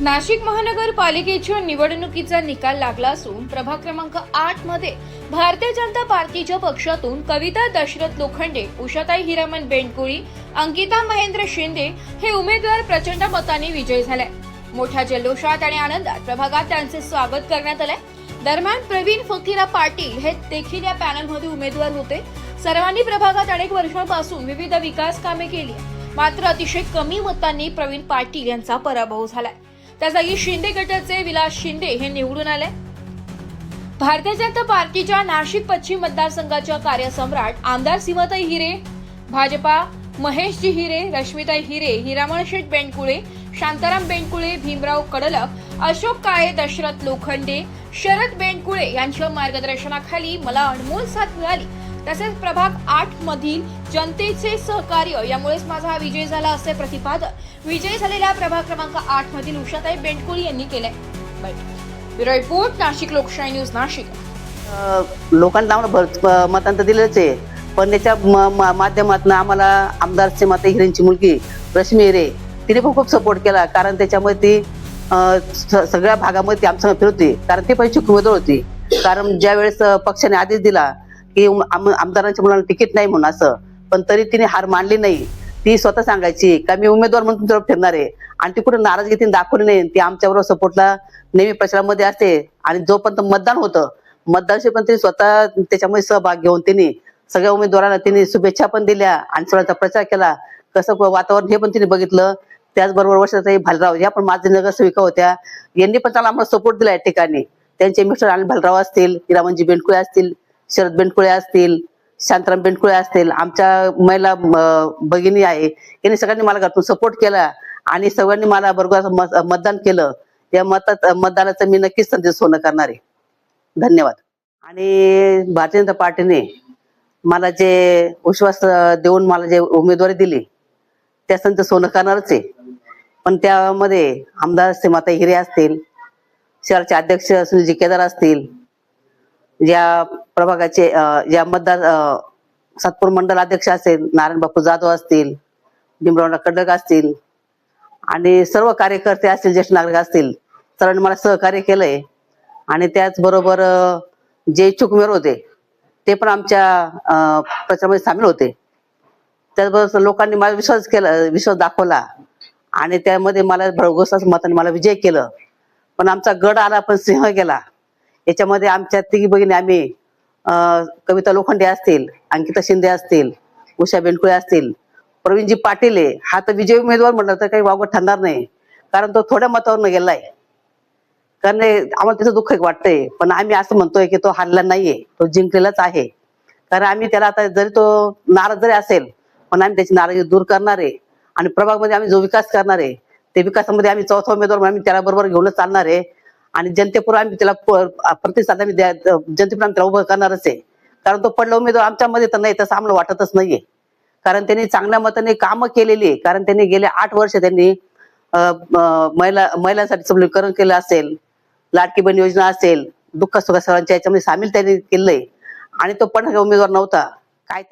नाशिक महानगरपालिकेच्या निवडणुकीचा निकाल लागला असून प्रभाग क्रमांक आठमध्ये भारतीय जनता पार्टीच्या पक्षातून कविता दशरथ लोखंडे उषाताई हिरामन बेंडकुळी अंकिता महेंद्र शिंदे हे उमेदवार प्रचंड मताने विजयी झाले. मोठ्या जल्लोषात आणि आनंदात प्रभागात त्यांचे स्वागत करण्यात आलंय. दरम्यान प्रवीण फकीरा पाटील हे देखील या पॅनलमध्ये उमेदवार होते. सर्वांनी प्रभागात अनेक वर्षांपासून विविध विकास कामे केली मात्र अतिशय कमी मतांनी प्रवीण पाटील यांचा पराभव झालाय. त्या जागी शिंदे गटाचे विलास शिंदे हे निवडून आले. भारतीय जनता पार्टीच्या नाशिक पश्चिम मतदारसंघाच्या कार्यसम्राट आमदार सीमाताई हिरे भाजपा महेशजी हिरे रश्मिताई हिरे हिरामण शेठ बेंडकुळे शांताराम बेंडकुळे भीमराव कडलक अशोक काळे दशरथ लोखंडे शरद बेंडकुळे यांच्या मार्गदर्शनाखाली मला अनमोल साथ मिळाली. तसेच प्रभाग आठ मधील जनतेचे सहकार्य यामुळेच माझा हा विजय झाला असे प्रतिपादन विजयी झालेल्या प्रभाग क्रमांक आठ मधील उषाताई बेंडकुळे यांनी केले रिपोर्ट नाशिक लोकशाही न्यूज नाशिक. लोकांना आम्हाला भर मतांतर दिलंच आहे. पण त्याच्या म- माध्यमातून आम्हाला आमदारचे माता हिरेंची मुलगी रश्मी हिरे तिने पण खूप सपोर्ट केला. कारण त्याच्यामध्ये ती सगळ्या भागामध्ये ती आमच्या फिरत कारण ती पण चिकू उमेदवार होती. कारण ज्या वेळेस पक्षाने आदेश दिला की आम- आमदारांच्या मुलांना तिकीट नाही म्हणून असं. पण तरी तिने हार मानली नाही. ती स्वतः सांगायची का मी उमेदवार म्हणून तुमच्यावर फिरणार आहे? आणि ती कुठे नाराजगी तिने दाखवली नाही. ती आमच्याबरोबर सपोर्टला नेहमी प्रचारामध्ये असते. आणि जोपर्यंत मतदान होतं मतदानशी पण तिने स्वतः त्याच्यामध्ये सहभाग घेऊन तिने सगळ्या उमेदवारांना तिने शुभेच्छा पण दिल्या आणि स्वतःचा प्रचार केला. कसं वातावरण हे पण तिने बघितलं. त्याचबरोबर वर्षाताई भालराव या पण माझे नगरसेविका होत्या. यांनी पण त्याला आम्हाला सपोर्ट दिला या ठिकाणी. त्यांचे मिस्टर अनिल भालराव असतील हिरामनजी बेंडकुळे असतील शरद बेंडकुळे असतील शांताराम बेंडकुळे असतील आमच्या महिला भगिनी आहे यांनी सगळ्यांनी मला घरातून सपोर्ट केला आणि सगळ्यांनी मला बरोबर असं मत- मतदान केलं. या मतात मतदानाचं मी नक्कीच संदेश सोनं करणार आहे. धन्यवाद. आणि भारतीय जनता पार्टीने मला जे विश्वास देऊन मला जे उमेदवारी दिली त्या संत सोनं करणारच आहे. पण त्यामध्ये आमदार सीमाताई हिरे असतील शहराचे अध्यक्ष सुनीलजी केदार असतील ज्या प्रभागाचे या ज्या मतदार सातपूर मंडल अध्यक्ष असेल नारायण बापू जाधव असतील भीमराव कडक असतील आणि सर्व कार्यकर्ते असतील ज्येष्ठ नागरिक असतील सर्वांनी मला सहकार्य केलंय. आणि त्याचबरोबर जे इच्छुक उमेदवार होते ते पण आमच्या प्रचारामध्ये सामील होते. त्याचबरोबर लोकांनी मला विश्वास केला विश्वास दाखवला. आणि त्यामध्ये मला भरघोसाच मताने मला विजय केलं. पण आमचा गड आला पण सिंह गेला. याच्यामध्ये आमच्या तिघी भगिनी आम्ही कविता लोखंडे असतील अंकिता शिंदे असतील उषा बेंडकुळे असतील प्रवीणजी पाटील आहे हा तर विजय उमेदवार म्हटलं तर काही वावगं ठरणार नाही. कारण तो थोड्या मतावरनं गेलाय. कारण आम्हाला त्याचं दुःख एक वाटतंय. पण आम्ही असं म्हणतोय की तो हरला नाहीये तो जिंकलेलाच आहे. कारण आम्ही त्याला आता जरी तो नाराज जरी असेल पण आम्ही त्याची नाराजी दूर करणार आहे. आणि प्रभागमध्ये आम्ही जो विकास करणार आहे ते विकासामध्ये आम्ही चौथा उमेदवार म्हणून आम्ही त्याला बरोबर घेऊनच चालणार आहे. आणि जनतेपुढे आम्ही त्याला प्रतिसाद आम्ही द्या जनतेपुढे आम्ही त्याला उभं करणारच आहे. कारण तो पडला उमेदवार आमच्यामध्ये तर नाही तसं आम्हाला वाटतच नाहीये. कारण त्यांनी चांगल्या मताने कामं केलेली आहे. कारण त्यांनी गेले आठ वर्ष त्यांनी महिला महिलांसाठी सबलीकरण केलं असेल लाडकी बहीण योजना असेल दुःख सुख सर्वांच्या याच्यामध्ये सामील त्यांनी केलंय. आणि तो पण उमेदवार नव्हता. काय